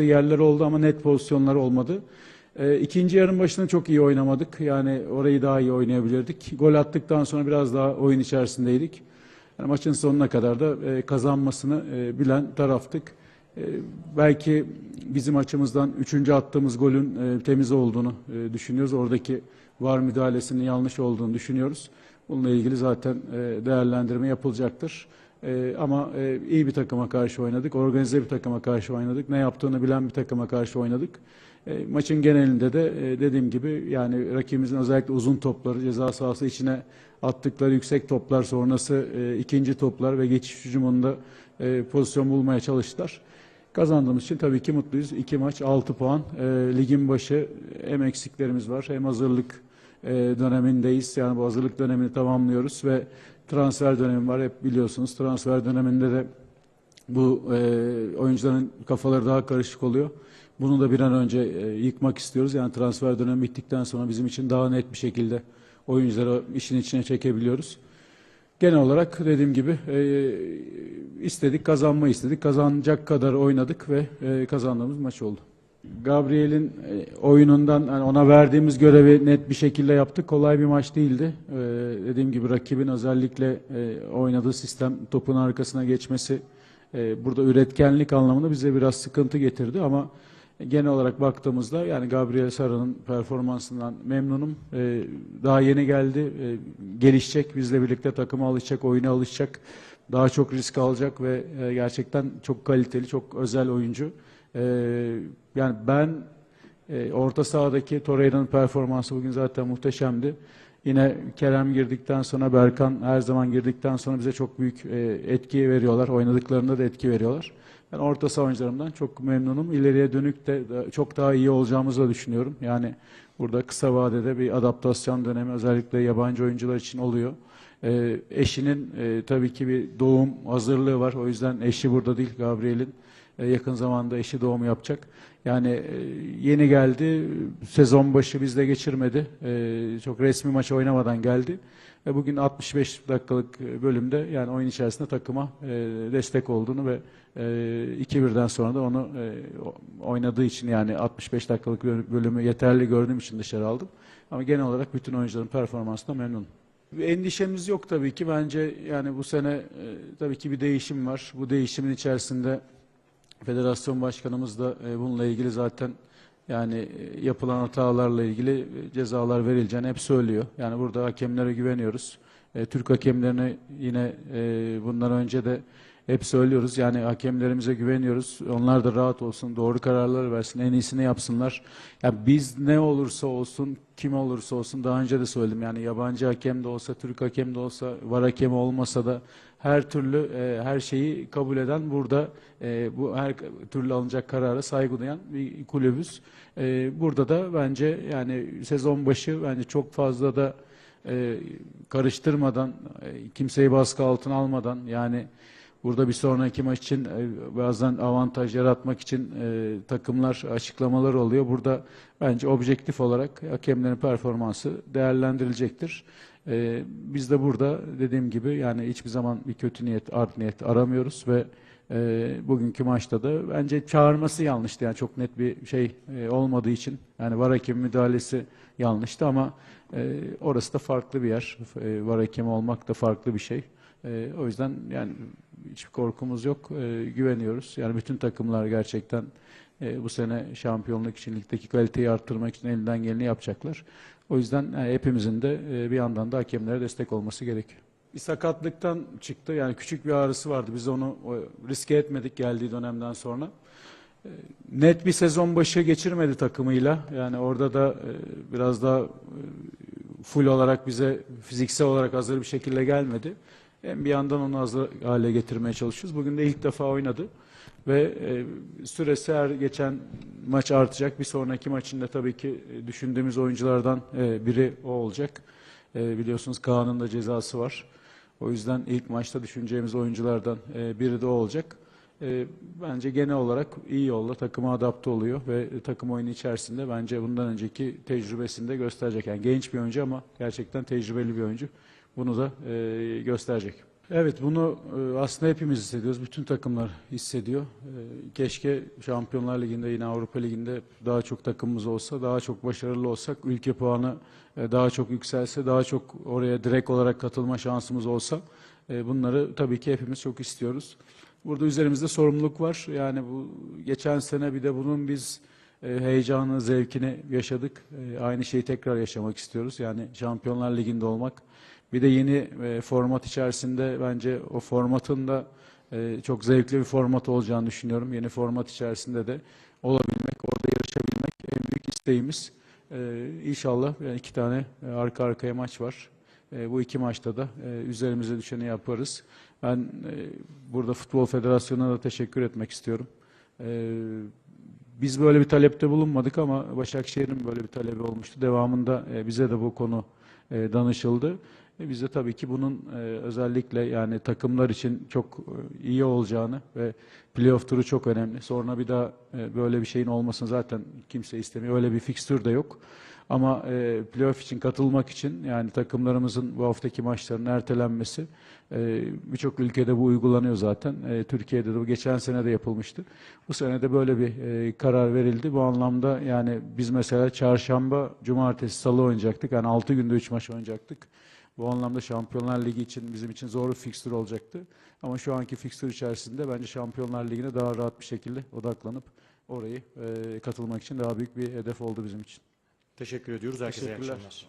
uğraştığı yerler oldu ama net pozisyonlar olmadı. E, ikinci yarım başında çok iyi oynamadık. Yani orayı daha iyi oynayabilirdik. Gol attıktan sonra biraz daha oyun içerisindeydik. Yani maçın sonuna kadar da e, kazanmasını e, bilen taraftık. E, belki bizim açımızdan üçüncü attığımız golün e, temiz olduğunu e, düşünüyoruz. Oradaki var müdahalesinin yanlış olduğunu düşünüyoruz. Bununla ilgili zaten e, değerlendirme yapılacaktır. E, ama e, iyi bir takıma karşı oynadık, organize bir takıma karşı oynadık, ne yaptığını bilen bir takıma karşı oynadık. E, maçın genelinde de e, dediğim gibi yani rakibimizin özellikle uzun topları, ceza sahası içine attıkları yüksek toplar sonrası e, ikinci toplar ve geçiş hücumunda e, pozisyon bulmaya çalıştılar. Kazandığımız için tabii ki mutluyuz. İki maç, altı puan. E, ligin başı hem eksiklerimiz var hem hazırlık e, dönemindeyiz. Yani bu hazırlık dönemini tamamlıyoruz ve transfer dönemi var. Hep biliyorsunuz transfer döneminde de bu e, oyuncuların kafaları daha karışık oluyor. Bunu da bir an önce e, yıkmak istiyoruz. Yani transfer dönemi bittikten sonra bizim için daha net bir şekilde oyuncuları işin içine çekebiliyoruz. Genel olarak dediğim gibi e, istedik, kazanma istedik. Kazanacak kadar oynadık ve e, kazandığımız maç oldu. Gabriel'in e, oyunundan yani ona verdiğimiz görevi net bir şekilde yaptık. Kolay bir maç değildi. E, dediğim gibi rakibin özellikle e, oynadığı sistem topun arkasına geçmesi e, burada üretkenlik anlamında bize biraz sıkıntı getirdi ama genel olarak baktığımızda yani Gabriel Sara'nın performansından memnunum. E, daha yeni geldi. E, gelişecek. Bizle birlikte takıma alışacak, oyuna alışacak. Daha çok risk alacak ve e, gerçekten çok kaliteli, çok özel oyuncu. E, yani ben e, orta sahadaki Torreira'nın performansı bugün zaten muhteşemdi. Yine Kerem girdikten sonra Berkan her zaman girdikten sonra bize çok büyük e, etki veriyorlar. Oynadıklarında da etki veriyorlar. Ben orta saha oyuncularımdan çok memnunum. İleriye dönük de da- çok daha iyi olacağımızı da düşünüyorum. Yani burada kısa vadede bir adaptasyon dönemi özellikle yabancı oyuncular için oluyor. E, eşinin e, tabii ki bir doğum hazırlığı var. O yüzden eşi burada değil Gabriel'in. E, yakın zamanda eşi doğum yapacak. Yani e, yeni geldi, sezon başı bizde geçirmedi. E, çok resmi maç oynamadan geldi. Ve bugün 65 dakikalık bölümde yani oyun içerisinde takıma destek olduğunu ve e, 2-1'den sonra da onu oynadığı için yani 65 dakikalık böl- bölümü yeterli gördüğüm için dışarı aldım. Ama genel olarak bütün oyuncuların performansından memnunum. Endişemiz yok tabii ki. Bence yani bu sene tabii ki bir değişim var. Bu değişimin içerisinde Federasyon Başkanımız da e, bununla ilgili zaten yani e, yapılan hatalarla ilgili e, cezalar verileceğini hep söylüyor. Yani burada hakemlere güveniyoruz. Türk hakemlerine yine e, bundan önce de hep söylüyoruz. Yani hakemlerimize güveniyoruz. Onlar da rahat olsun, doğru kararlar versin, en iyisini yapsınlar. Ya biz ne olursa olsun, kim olursa olsun daha önce de söyledim. Yani yabancı hakem de olsa, Türk hakem de olsa, var hakemi olmasa da her türlü e, her şeyi kabul eden burada e, bu her türlü alınacak karara saygı duyan bir kulübüz. E, burada da bence yani sezon başı bence çok fazla da e, karıştırmadan, e, kimseyi baskı altına almadan yani burada bir sonraki maç için e, bazen avantaj yaratmak için e, takımlar açıklamalar oluyor. Burada bence objektif olarak hakemlerin performansı değerlendirilecektir. E, biz de burada dediğim gibi yani hiçbir zaman bir kötü niyet, art niyet aramıyoruz ve e, bugünkü maçta da bence çağırması yanlıştı. Yani çok net bir şey e, olmadığı için yani var hakem müdahalesi yanlıştı ama e, orası da farklı bir yer. E, var hakemi olmak da farklı bir şey. E, o yüzden yani hiçbir korkumuz yok. E, güveniyoruz. Yani bütün takımlar gerçekten e, bu sene şampiyonluk için ligdeki kaliteyi arttırmak için elinden geleni yapacaklar. O yüzden yani hepimizin de e, bir yandan da hakemlere destek olması gerekiyor. Bir sakatlıktan çıktı. Yani küçük bir ağrısı vardı. Biz onu riske etmedik geldiği dönemden sonra. E, Net bir sezon başı geçirmedi takımıyla. Yani orada da e, biraz daha e, full olarak bize fiziksel olarak hazır bir şekilde gelmedi. Hem bir yandan onu hazır hale getirmeye çalışıyoruz. Bugün de ilk defa oynadı ve e, süresi her geçen maç artacak. Bir sonraki maçında tabii ki e, düşündüğümüz oyunculardan e, biri o olacak. E, biliyorsunuz Kaan'ın da cezası var. O yüzden ilk maçta düşüneceğimiz oyunculardan e, biri de o olacak. E, bence genel olarak iyi yolla takıma adapte oluyor ve takım oyunu içerisinde bence bundan önceki tecrübesini de gösterecek. Yani genç bir oyuncu ama gerçekten tecrübeli bir oyuncu. Bunu da e, gösterecek. Evet bunu e, aslında hepimiz hissediyoruz. Bütün takımlar hissediyor. E, Keşke Şampiyonlar Ligi'nde yine Avrupa Ligi'nde daha çok takımımız olsa, daha çok başarılı olsak, ülke puanı e, daha çok yükselse, daha çok oraya direkt olarak katılma şansımız olsa e, bunları tabii ki hepimiz çok istiyoruz. Burada üzerimizde sorumluluk var. Yani bu geçen sene bir de bunun biz e, heyecanı, zevkini yaşadık. E, Aynı şeyi tekrar yaşamak istiyoruz. Yani Şampiyonlar Ligi'nde olmak. Bir de yeni e, format içerisinde bence o formatın da e, çok zevkli bir format olacağını düşünüyorum. Yeni format içerisinde de olabilmek, orada yarışabilmek en büyük isteğimiz. E, İnşallah yani iki tane e, arka arkaya maç var. E, bu iki maçta da e, üzerimize düşeni yaparız. Ben e, burada Futbol Federasyonu'na da teşekkür etmek istiyorum. E, biz böyle bir talepte bulunmadık ama Başakşehir'in böyle bir talebi olmuştu. Devamında e, bize de bu konu e, danışıldı. E, biz de tabii ki bunun e, özellikle yani takımlar için çok e, iyi olacağını ve playoff turu çok önemli. Sonra bir daha e, böyle bir şeyin olmasını zaten kimse istemiyor. Öyle bir fikstür de yok. Ama e, playoff için katılmak için yani takımlarımızın bu haftaki maçların ertelenmesi e, birçok ülkede bu uygulanıyor zaten. E, Türkiye'de de bu geçen sene de yapılmıştı. Bu sene de böyle bir e, karar verildi. Bu anlamda yani biz mesela çarşamba, cumartesi, salı oynayacaktık. Yani 6 günde 3 maç oynayacaktık. Bu anlamda Şampiyonlar Ligi için bizim için zor bir fikstür olacaktı. Ama şu anki fikstür içerisinde bence Şampiyonlar Ligi'ne daha rahat bir şekilde odaklanıp orayı e, katılmak için daha büyük bir hedef oldu bizim için. Teşekkür ediyoruz. Herkese iyi akşamlar.